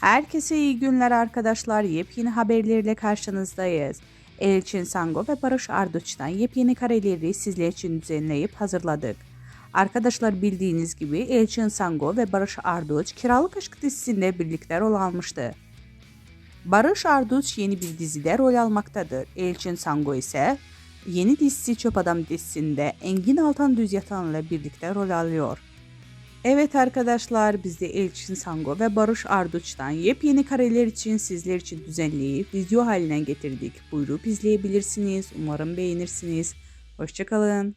Herkese iyi günler arkadaşlar. Yepyeni haberlerle karşınızdayız. Elçin Sango ve Barış Arduç'tan yepyeni kareleri sizler için düzenleyip hazırladık. Arkadaşlar bildiğiniz gibi Elçin Sango ve Barış Arduç Kiralık Aşk dizisinde birlikte rol almıştı. Barış Arduç yeni bir dizide rol almaktadır. Elçin Sango ise yeni dizisi Çöp Adam dizisinde Engin Altan Düz Yatan'la birlikte rol alıyor. Evet arkadaşlar biz de Elçin Sango ve Barış Arduç'tan yepyeni kareler için sizler için düzenleyip video haline getirdik. Buyurup izleyebilirsiniz. Umarım beğenirsiniz. Hoşçakalın.